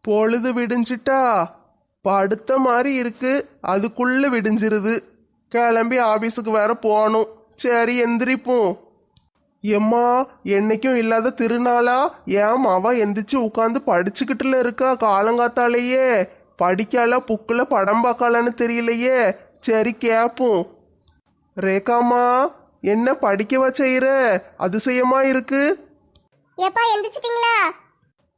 பொழுது விடிஞ்சிட்டா? படுத்த மாதிரி இருக்கு. அதுக்குள்ள விடிஞ்சிருது. கிளம்பி ஆபீஸுக்கு வேற போகணும் சரி எந்திரிப்போம். எம்மா என்னைக்கும் இல்லாத திருநாளா? ஏன் அவ எந்திரிச்சு உட்காந்து படிச்சுக்கிட்டுல இருக்கா? காலங்காத்தாலேயே. படிக்கால புக்கில் படம் பார்க்கலான்னு தெரியலையே. சரி கேப்போம். ரேகாமா என்ன படிக்கவா செய்யற அதிசயமா இருக்கு. எப்பா எந்திரிச்சிட்டீங்களா?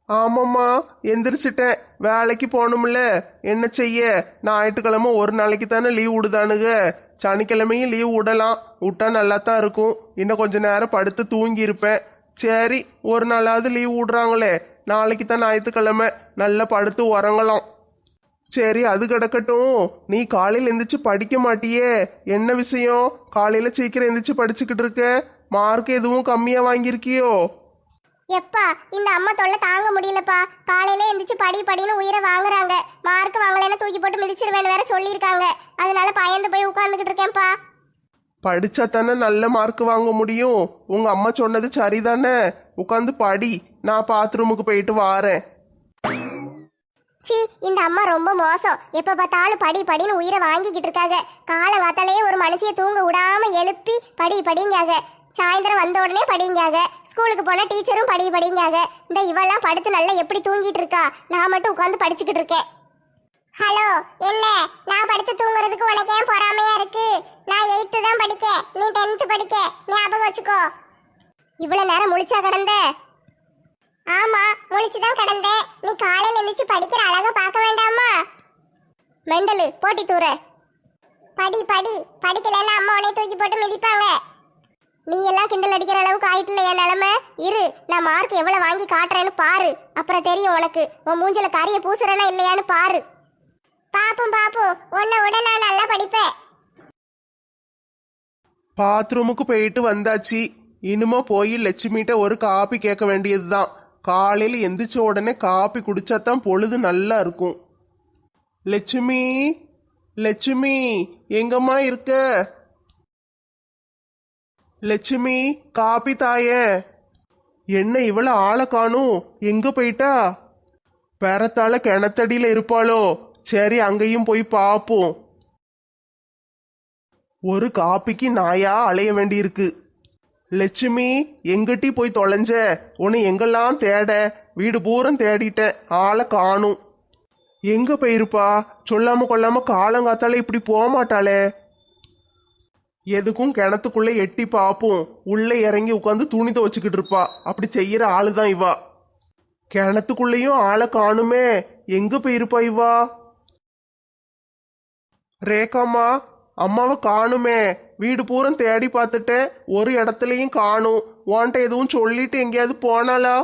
ஆமாம்மா எந்திரிச்சிட்டேன். வேலைக்கு போகணும்ல. என்ன செய்ய? ஞாயிற்றுக்கிழமை ஒரு நாளைக்கு தானே லீவ் விடுதானுங்க. சனிக்கிழமையும் லீவ் விடலாம். விட்டா நல்லா தான் இருக்கும். இன்னும் கொஞ்ச நேரம் படுத்து தூங்கி இருப்பேன் சரி ஒரு நாளாவது லீவ் விடுறாங்களே. நாளைக்கு தான் ஞாயிற்றுக்கிழமை. நல்லா படுத்து உறங்கலாம். சரி அது கிடக்கட்டும். நீ காலையில் எந்திரிச்சு படிக்க மாட்டியே. என்ன விஷயம்? காலையில் சீக்கிரம் எந்திரிச்சு படிச்சுக்கிட்டு இருக்க. மார்க் எதுவும் கம்மியாக வாங்கியிருக்கியோ? எப்பா இந்த அம்மா தொல்லை தாங்க முடியலப்பா. காலையில எந்திரிச்சு படி படின்னு உயிரை வாங்குறாங்க. மார்க் வாங்கலைன்னா தூக்கி போட்டு மிதிச்சிருவேன்னு வேற சொல்லியிருக்காங்க. அதனால பயந்து போய் உட்காந்துக்கிட்டு இருக்கேன்ப்பா. படிச்சா தானே நல்ல மார்க் வாங்க முடியும். உங்க அம்மா சொன்னது சரிதானே? உட்காந்து படி. நான் பாத்ரூமுக்கு போயிட்டு வாரேன். சி இந்த அம்மா ரொம்ப மோசம். எப்ப பார்த்தாலும் படி படின்னு உயிரை வாங்கிக்கிட்டு இருக்காங்க. காலங்காத்தாலேயே ஒரு மனுஷிய தூங்க விடாம எழுப்பி படி படிங்காக சாயந்தரம் வந்த உடனே படிங்காக ஸ்கூலுக்கு போன டீச்சரும் படி படிங்காக இந்த இவெல்லாம் படுத்து நல்லா எப்படி தூங்கிட்டு இருக்கா? நான் மட்டும் உட்காந்து படிச்சுக்கிட்டு இருக்கேன். ஹலோ என்ன? நான் படுத்து தூங்குறதுக்கு உனக்கு ஏன் பொறாமையா இருக்கு? நான் எயித்து தான் படிக்க நீ டென்த்து படிக்க. ஞாபகம் வச்சுக்கோ. இவ்வளவு நேரம் முழிச்சா கிடந்த? ஆமா முழிச்சுதான் கிடந்தேன். நீ காலையில எந்திரிச்சு படிக்கிற அழக பார்க்க வேண்டாமா? மெண்டலு போட்டி தூர. படி படி. படிக்கலன்னா அம்மா உன்னை தூக்கி போட்டு மிதிப்பாங்க. நீ எல்லாம் கிண்டல் அடிக்கிற அளவுக்கு ஆயிட்டுல என் நிலமை? இரு நான் மார்க் எவ்வளவு வாங்கி காட்டுறேன்னு பாரு. அப்புறம் தெரியும் உனக்கு. உன் மூஞ்சில கறிய பூசுறேனா இல்லையான்னு பாரு. பாப்போம் பாப்போம். உன்னை விட நான் நல்லா படிப்பேன். பாத்ரூமுக்கு போயிட்டு வந்தாச்சு. இனிமே போய் லட்சுமிகிட்ட ஒரு காப்பி கேட்க வேண்டியதுதான். காலையில் எந்திரிச்ச உடனே காப்பி குடிச்சா தான் பொழுது நல்லா இருக்கும். லட்சுமி லட்சுமி எங்கம்மா இருக்க? லட்சுமி காப்பி தாயே. என்ன இவள ஆளை காணும்? எங்க போயிட்டா? பெறத்தால கிணத்தடியில இருப்பாளோ? சரி அங்கேயும் போய் பார்ப்போம் ஒரு காப்பிக்கு நாயா அலைய வேண்டியிருக்கு. லட்சுமி எங்கிட்டி போய் தொலைஞ்ச? உன்னை எங்கெல்லாம் தேட? வீடு பூரம் தேடிட்டேன் ஆளை காணும். எங்க போயிருப்பா? சொல்லாம கொள்ளாம காலங்காத்தால இப்படி போக மாட்டாளே எதுக்கும் கிணத்துக்குள்ள எட்டி பார்ப்போம் உள்ள இறங்கி உட்காந்து துணி துவச்சிக்கிட்டு இருப்பா. அப்படி செய்யற ஆளுதான் இவா. கிணத்துக்குள்ளேயும் ஆளை காணுமே. எங்க போயிருப்பா இவா? ரேகாம்மா அம்மாவை காணுமே. வீடு பூரம் தேடி பார்த்துட்டேன் ஒரு இடத்துலயும் காணும். உன்ட்ட எதுவும் சொல்லிட்டு எங்கேயாவது போனாலா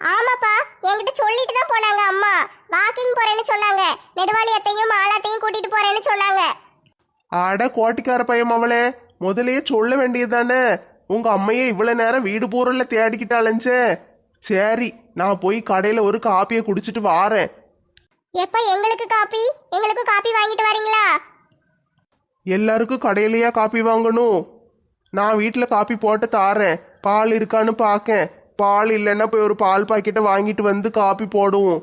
ஆமாப்பா என்கிட்ட சொல்லிட்டு தான் போனாங்க அம்மா. வாக்கிங் போறேன்னு சொன்னாங்க. நெடுவாளியத்தையும் மாலாத்தையும் கூட்டிட்டு போறேன்னு சொன்னாங்க. அட கோட்டிக்கார பையன் அவளே முதலையே சொல்ல வேண்டியதுதானே? உங்க அம்மையே இவ்வளவு நேரம் வீடு பூரல்ல தேடிக்கிட்டு அலைஞ்சே. சரி நான் போய் கடையில ஒரு காப்பியை குடிச்சிட்டு வாரேன். எப்ப எங்களுக்கு காப்பி? எங்களுக்கு காப்பி வாங்கிட்டு வரீங்களா? எல்லாருக்கும் கடையிலயா காப்பி வாங்கணும். நான் வீட்டில் காப்பி போட்டு தாரேன். பால் இருக்கான்னு பார்க்கேன் பால் இல்லைன்னா போய் ஒரு பால் பாக்கெட்டை வாங்கிட்டு வந்து காப்பி போடுவோம்.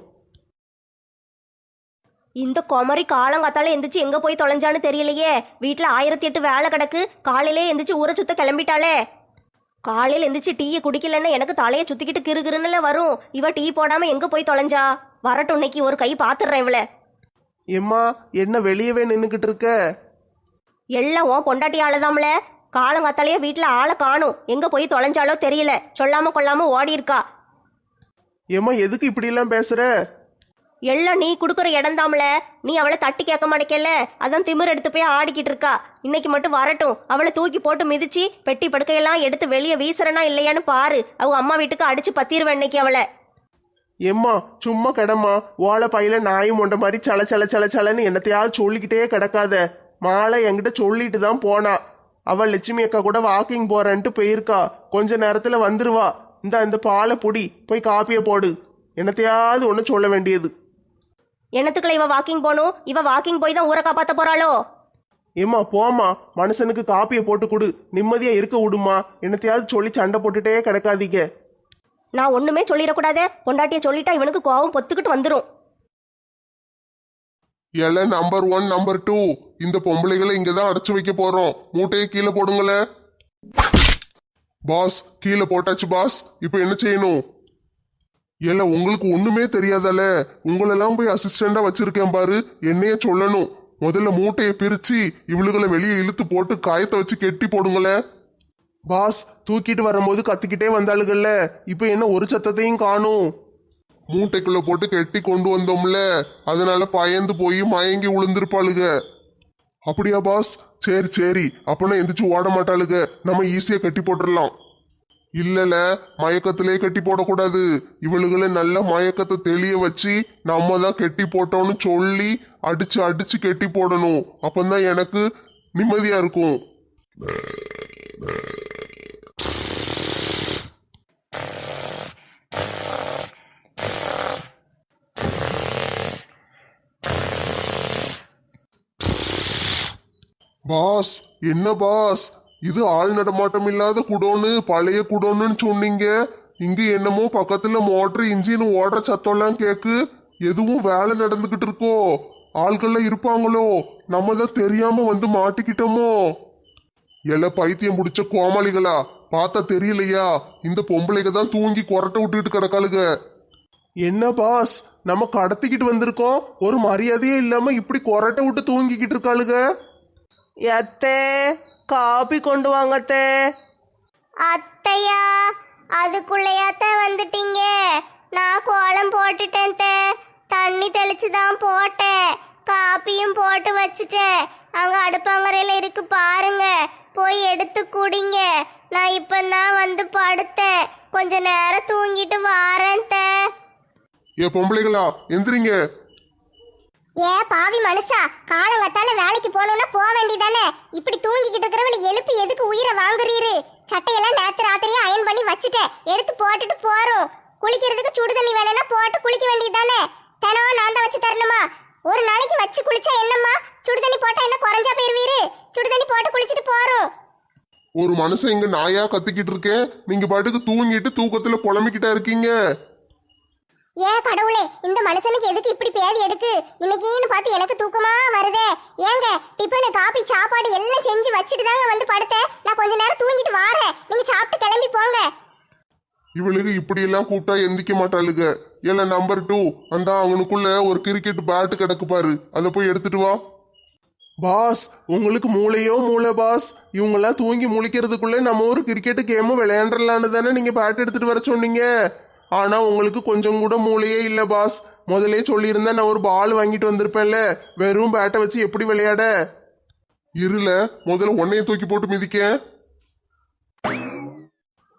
இந்த குமரி காலங்காத்தால எந்திரிச்சு எங்க போய் தொலைஞ்சான்னு தெரியலையே. வீட்ல ஆயிரத்தி எட்டு வேலை கிடக்கு. காலையிலே எந்திரிச்சு ஊரை சுத்த கிளம்பிட்டாளே. காலையில எந்திரிச்சு டீயை குடிக்கலன்னா எனக்கு தலையை சுத்திக்கிட்டு கிறுகிறுன்னுல வரும். இவ டீ போடாம எங்க போய் தொலைஞ்சா? வரட்டும் இன்னைக்கு ஒரு கை பாத்துடுறேன் இவள. எம்மா என்ன வெளியவே நின்றுக்கிட்டு இருக்க? எல்லாம் உன் பொண்டாட்டி ஆளுதாம்ல. காலங்காத்தாலேயே வீட்ல ஆளை காணும். எங்க போய் தொலைஞ்சாலோ தெரியல. சொல்லாம கொள்ளாம ஓடி இருக்கா ஏம்மா எதுக்கு இப்படிலாம் பேசுற? எல்லாம் நீ கொடுக்குற இடம்தாம்ல நீ அவளை தட்டி கேட்க மாட்டேக்கல அதான் திமிர் எடுத்து போய் ஆடிக்கிட்டு இருக்கா. இன்னைக்கு மட்டும் வரட்டும். அவளை தூக்கி போட்டு மிதிச்சு பெட்டி படுக்கையெல்லாம் எடுத்து வெளியே வீசுறனா இல்லையான்னு பாரு. அவங்க அம்மா வீட்டுக்கு அடிச்சு பத்திருவேன் இன்னைக்கு அவளை. எம்மா சும்மா கிடம்மா. ஓலை பையில நாயும் ஒன்ற மாதிரி சல சல சல சலன்னு என்னத்தையாவது சொல்லிக்கிட்டே கிடக்காத. மாலை என்கிட்ட சொல்லிட்டு தான் போனா. அவள் லட்சுமி அக்கா கூட வாக்கிங் போறேன்ட்டு போயிருக்கா. கொஞ்ச நேரத்துல வந்துருவா. இந்த இந்த பாலை பொடி. போய் காப்பியை போடு. என்னத்தையாவது ஒன்று சொல்ல வேண்டியது. என்னத்துக்குள்ள இவ வாக்கிங் போகணும்? இவ வாக்கிங் போய் தான் ஊரை காப்பாத்த போறாளோ? ஏம்மா போம்மா. மனுஷனுக்கு காப்பியை போட்டு கொடு. நிம்மதியா இருக்க விடுமா என்னத்தையாவது சொல்லி சண்டை போட்டுட்டே கிடக்காதீங்க. நான் ஒண்ணுமே சொல்லிடக்கூடாதே. பொண்டாட்டிய சொல்லிட்டா இவனுக்கு கோவம் பொத்துக்கிட்டு வந்துடும் எல நம்பர் ஒன் நம்பர் டூ இந்த பொம்பளைகளை இங்க தான் அடைச்சு வைக்க போறோம். மூட்டையை கீழே போடுங்களே பாஸ் கீழே போட்டாச்சு பாஸ். இப்போ என்ன செய்யணும்? ஏல உங்களுக்கு ஒண்ணுமே தெரியாதால? உங்களெல்லாம் போய் அசிஸ்டண்டா வச்சிருக்கேன் பாரு. என்னைய சொல்லணும். முதல்ல மூட்டையை பிரிச்சு இவளுகளை வெளியே இழுத்து போட்டு காயத்தை வச்சு கெட்டி போடுங்களே. பாஸ் தூக்கிட்டு வரும்போது கத்திக்கிட்டே வந்தாளுகள்ல. இப்போ என்ன ஒரு சத்தத்தையும் காணும். மூட்டைக்குள்ள போட்டு கெட்டி கொண்டு வந்தோம்ல. அதனால பயந்து போய் மயங்கி உளுந்திருப்பாளுக. அப்படியா பாஸ்? சரி சரி. அப்பனா எந்திரிச்சு ஓட மாட்டாளுக. நம்ம ஈஸியா கட்டி போட்டுடலாம் இல்லல மயக்கத்திலே கட்டி போடக்கூடாது. இவளுகளை நல்ல மயக்கத்தை தெளிய வச்சு நம்ம தான் கெட்டி போட்டோம்னு சொல்லி அடிச்சு அடிச்சு கெட்டி போடணும். அப்பந்தான் எனக்கு நிம்மதியா இருக்கும். பாஸ் என்ன பாஸ்? இது ஆள் நடமாட்டம் இல்லாத குடோன்னு பழைய குடோன்னு சொன்னீங்க. இங்க என்னமோ பக்கத்துல மோட்டர் இன்ஜின் ஓடுற சத்தம்லாம் கேக்கு. எதுவும் வேலை நடந்துகிட்டு இருக்கோ? ஆள்கள்லாம் இருப்பாங்களோ? நம்ம தான் தெரியாம வந்து மாட்டிக்கிட்டோமோ? எல பைத்தியம் பிடிச்ச கோமாளிகளா பார்த்தா தெரியலையா? இந்த பொம்பளைங்க தான் தூங்கி கொரட்டை விட்டுட்டு கிடக்காளுங்க என்ன பாஸ் நம்ம கடத்திக்கிட்டு வந்திருக்கோம். ஒரு மரியாதையே இல்லாம இப்படி கொரட்டை விட்டு தூங்கிக்கிட்டு இருக்காளுங்க எத்தே காபி கொண்டு வாங்கத்தே அத்தையா அதுக்குள்ளையாத்தான் வந்துட்டீங்க? நான் கோலம் போட்டுட்டேன் தே. தண்ணி தெளிச்சு தான் போட்டேன். காப்பியும் போட்டு வச்சுட்டேன். அங்க அடுப்பங்கரையில இருக்கு பாருங்க. போய் எடுத்து குடிங்க. நான் இப்பதான் வந்து படுத்தேன். கொஞ்ச நேரம் தூங்கிட்டு வாரேன் தே. ஏ பொம்பளைகளா எந்திரிங்க. ஏ பாவி மனுஷா காலங்கத்தால வேலைக்கு போகணும்னா போக வேண்டியதானே? இப்படி தூங்கிக்கிட்டு இருக்கிறவளை எழுப்பி எதுக்கு உயிரை வாங்குறீரு? சட்டையெல்லாம் நேத்து ராத்திரியே அயன் பண்ணி வச்சுட்டேன். எடுத்து போட்டுட்டு போறோம். குளிக்கிறதுக்கு சுடு தண்ணி வேணும்னா போட்டு குளிக்க வேண்டியதானே? தினம் நான் தான் வச்சு தரணுமா? ஒரு நாளைக்கு வச்சு குளிச்சா என்னம்மா? சுடு தண்ணி போட்டா என்ன குறைஞ்சா போயிருவீரு? சுடு தண்ணி போட்டு குளிச்சுட்டு போறோம். ஒரு மனுஷன் இங்க நாயா கத்திக்கிட்டு இருக்கேன் நீங்க பாட்டுக்கு தூங்கிட்டு தூக்கத்துல புலம்பிக்கிட்டா இருக்கீங்க. ஏன் கடவுளே இந்த மனுஷனுக்கு எதுக்கு இப்படி பேதி எடுக்கு? இன்னைக்குன்னு பார்த்து எனக்கு தூக்கமா வருதே. ஏங்க டிஃபனு காபி சாப்பாடு எல்லாம் செஞ்சு வச்சுட்டு தாங்க வந்து படுத்தேன் நான் கொஞ்ச நேரம் தூங்கிட்டு வாரேன். நீங்க சாப்பிட்டு கிளம்பி போங்க. இவளுக்கு இப்படி எல்லாம் கூப்பிட்டா எந்திக்க மாட்டாளுங்க ஏல நம்பர் டூ அந்த அவனுக்குள்ள ஒரு கிரிக்கெட் பேட்டு கிடக்கு பாரு. அதை போய் எடுத்துட்டு வா. பாஸ் உங்களுக்கு மூளையோ மூளை பாஸ். இவங்கெல்லாம் தூங்கி முழிக்கிறதுக்குள்ளே நம்ம ஒரு கிரிக்கெட் கேமும் விளையாண்டுலான்னு தானே நீங்க பேட் எடுத்துட்டு வர சொன்னீங்க? ஆனா உங்களுக்கு கொஞ்சம் கூட மூளையே இல்ல பாஸ். முதலே சொல்லியிருந்தா நான் ஒரு பால் வாங்கிட்டு வந்திருப்பேன்ல. வெறும் பேட்டை வச்சு எப்படி விளையாட? இருல முதல்ல உன்னைய தூக்கி போட்டு மிதிக்க.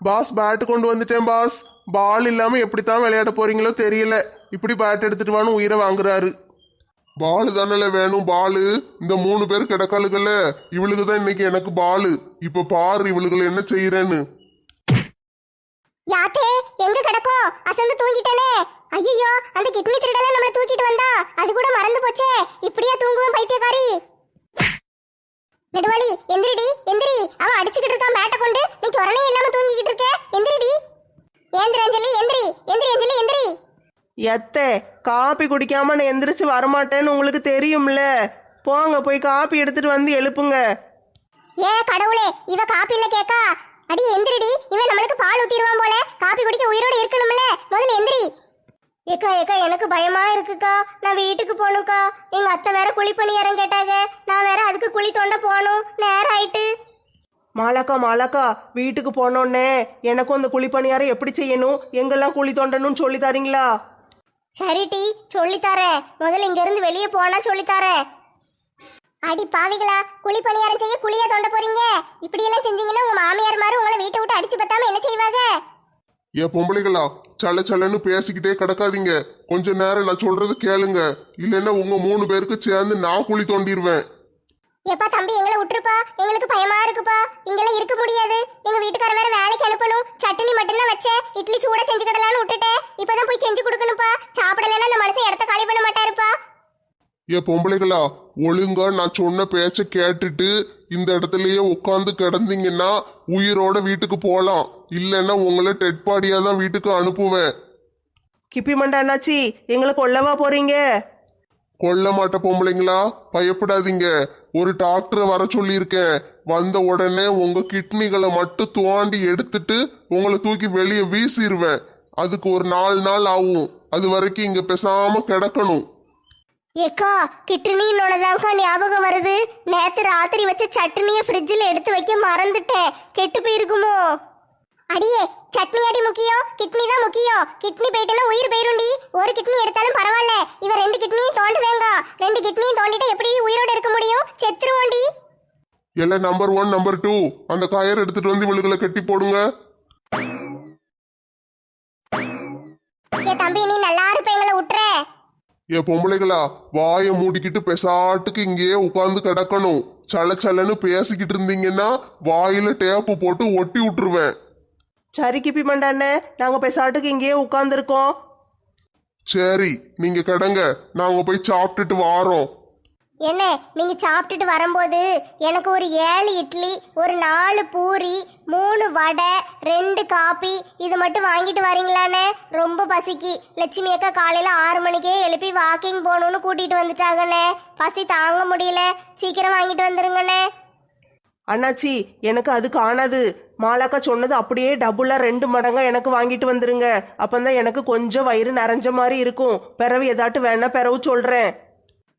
பாஸ் பேட்டு கொண்டு வந்துட்டேன் பாஸ். பால் இல்லாம எப்படித்தான் விளையாட போறீங்களோ தெரியல. இப்படி பேட் எடுத்துட்டு வான்னு உயிரை வாங்குறாரு. பால் தானல வேணும் பாலு இந்த மூணு பேர் கிடக்காளுகள்ல இவளுக்கு தான் இன்னைக்கு எனக்கு பாலு இப்ப பாரு இவளுகளை என்ன செய்யறேன்னு யாத்தே எங்க கிடக்கும் அசந்து தூங்கிட்டேனே. ஐயோ அந்த கிட்னி திருடல நம்மள தூக்கிட்டு வந்தா. அது கூட மறந்து போச்சே. இப்படியா தூங்குவேன் பைத்தியக்காரி. நெடுவாளி எந்திரிடி எந்திரி. அவன் அடிச்சுக்கிட்டு இருக்கான் பேட்டை கொண்டு. நீ சொரணே இல்லாம தூங்கிக்கிட்டு இருக்க. எந்திரிடி. ஏந்திரி அஞ்சலி எந்திரி. எந்திரி அஞ்சலி எந்திரி. எத்தே காபி குடிக்காம நான் எந்திரிச்சு வரமாட்டேன்னு உங்களுக்கு தெரியும்ல. போங்க போய் காபி எடுத்துட்டு வந்து எழுப்புங்க. ஏ கடவுளே இவ காப்பில கேக்கா? அடி எந்திரிடி. இவன் நம்மளுக்கு பால் ஊத்திடுவான் போல. காப்பி குடிக்க உயிரோட இருக்கணும்ல. முதல்ல எந்திரி. ஏக்கா ஏக்கா எனக்கு பயமா இருக்குக்கா. நான் வீட்டுக்கு போகணும்க்கா எங்க அத்தை வேற குழி பணியாரம் கேட்டாங்க. நான் வேற அதுக்கு குழி தோண்ட போகணும். நேரம் ஆயிட்டு. மாலாக்கா மாலாக்கா வீட்டுக்கு போனோடனே எனக்கும் அந்த குழி பணியாரம் எப்படி செய்யணும்? எங்கெல்லாம் குழி தோண்டணும்னு சொல்லி தரீங்களா? சரி டி. சொல்லித்தரேன் முதல்ல இங்க இருந்து வெளியே போனா சொல்லித்தரேன் அடி பாவிகளா குழி பணியாரம் செய்ய குழியா தோண்ட போறீங்க? இப்படி எல்லாம் செஞ்சீங்கன்னா உங்க மாமியார் மாதிரி உங்களை வீட்டை விட்டு அடிச்சு பத்தாம என்ன செய்வாங்க? ஏ பொம்பளைகளா சல சலன்னு பேசிக்கிட்டே கிடக்காதீங்க. கொஞ்ச நேரம் நான் சொல்றது கேளுங்க. இல்லைன்னா உங்க மூணு பேருக்கு சேர்ந்து நான் குழி தோண்டிடுவேன் எப்பா தம்பி எங்களை விட்டுருப்பா. எங்களுக்கு பயமா இருக்குப்பா. இங்கெல்லாம் இருக்க முடியாது. எங்க வீட்டுக்கார வேற வேலைக்கு அனுப்பணும். சட்னி மட்டும்தான் வச்சேன். இட்லி சூட செஞ்சுக்கிடலாம்னு விட்டுட்டேன். இப்பதான் போய் செஞ்சு கொடுக்கணும்ப்பா. சாப்பிடலன்னா அந்த மனுஷன் இடத்த காலி பண்ண மாட்டாருப்பா. ஏ பொம்பளைகளா ஒழுங்கா நான் சொன்ன பேச்ச கேட்டுட்டு இந்த இடத்துலயே உட்காந்து கிடந்தீங்கன்னா உயிரோட வீட்டுக்கு போலாம். இல்லைன்னா உங்களை டெட் பாடியா தான் வீட்டுக்கு அனுப்புவேன். கிப்பி மண்டை அண்ணாச்சி எங்களை கொல்லவா போறீங்க? கொல்ல மாட்ட பொம்பளைங்களா பயப்படாதீங்க. ஒரு டாக்டரை வர சொல்லியிருக்கேன். வந்த உடனே உங்க கிட்னிகளை மட்டும் தோண்டி எடுத்துட்டு உங்களை தூக்கி வெளியே வீசிடுவேன் அதுக்கு ஒரு நாலு நாள் ஆகும். அது வரைக்கும் இங்க பேசாம கிடக்கணும். ஏக்கா கிட்டுனின்னோடதாங்க ஞாபகம் வருது. நேத்து ராத்திரி வச்ச சட்னியை ஃப்ரிட்ஜில் எடுத்து வைக்க மறந்துட்டேன். கெட்டு போயிருக்குமோ? அடியே சட்னி அடி முக்கியம். கிட்னி தான் முக்கியம். கிட்னி போயிட்டுனா உயிர் போயிருண்டி ஒரு கிட்னி எடுத்தாலும் பரவாயில்ல. இவன் ரெண்டு கிட்னியும் தோண்டுதேங்க. ரெண்டு கிட்னியும் தோண்டிட்டு எப்படி உயிரோட இருக்க முடியும்? செத்துருவோண்டி. எல்லாம் நம்பர் ஒன் நம்பர் டூ அந்த காயர் எடுத்துட்டு வந்து இவளுகளை கட்டி போடுங்க. ஏ பொம்பளைகளா வாயை மூடிக்கிட்டு பெசாட்டுக்கு இங்கேயே உட்கார்ந்து கிடக்கணும். சல சலன்னு பேசிக்கிட்டு இருந்தீங்கன்னா வாயில டேப்பு போட்டு ஒட்டி விட்டுருவேன். சரி கிப்பி மண்டை அண்ணே. நாங்க பெசாட்டுக்கு இங்கேயே உட்காந்துருக்கோம் சரி நீங்க கிடங்க. நாங்க போய் சாப்பிட்டுட்டு வாரோம். என்ன நீங்க சாப்பிட்டுட்டு வரும்போது எனக்கு ஒரு ஏழு இட்லி ஒரு நாலு பூரி மூணு வடை ரெண்டு காபி இது மட்டும் வாங்கிட்டு வரீங்களாண்ணே? ரொம்ப பசிக்கு. லட்சுமி அக்கா காலையில ஆறு மணிக்கே எழுப்பி வாக்கிங் போகணும்னு கூட்டிட்டு வந்துட்டாங்கண்ணே. பசி தாங்க முடியல. சீக்கிரம் வாங்கிட்டு வந்துருங்கண்ணே. அண்ணாச்சி எனக்கு அது காணாது. மாலாக்கா சொன்னது அப்படியே டபுளாக ரெண்டு மடங்கா எனக்கு வாங்கிட்டு வந்துருங்க. அப்பந்தான் எனக்கு கொஞ்சம் வயிறு நிறைஞ்ச மாதிரி இருக்கும். பிறவு ஏதாட்டு வேணா பிறவு சொல்கிறேன்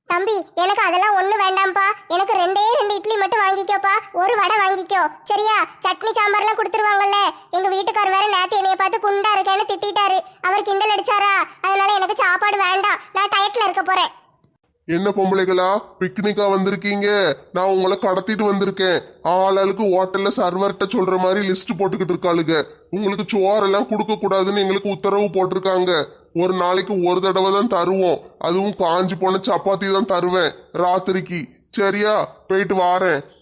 தம்பி எனக்கு அதெல்லாம் ஒண்ணு வேண்டாம்ப்பா. எனக்கு ரெண்டே ரெண்டு இட்லி மட்டும் வாங்கிக்கோப்பா. ஒரு வடை வாங்கிக்கோ. சரியா? சட்னி சாம்பார்லாம் கொடுத்துருவாங்கல்ல. எங்க வீட்டுக்கார் வேற நேத்து என்னைய பார்த்து குண்டா இருக்கேன்னு திட்டிட்டாரு. அவர் கிண்டல் அடிச்சாரா? அதனால எனக்கு சாப்பாடு வேண்டாம். நான் டயட்ல இருக்க போறேன். என்ன பொம்பளைகளா? பிக்னிக்கா வந்திருக்கீங்க. நான் உங்களை கடத்திட்டு வந்திருக்கேன். ஆளாளுக்கு ஹோட்டல்ல சர்வர்கிட்ட சொல்ற மாதிரி லிஸ்ட் போட்டுக்கிட்டு இருக்காளுங்க. உங்களுக்கு சோறெல்லாம் கொடுக்க கூடாதுன்னு எங்களுக்கு உத்தரவு போட்டிருக்காங்க. ஒரு நாளைக்கு ஒரு தடவை தான் தருவோம். அதுவும் காஞ்சி போன சப்பாத்தி தான் தருவேன். ராத்திரிக்கு. சரியா? போயிட்டு வாரேன்.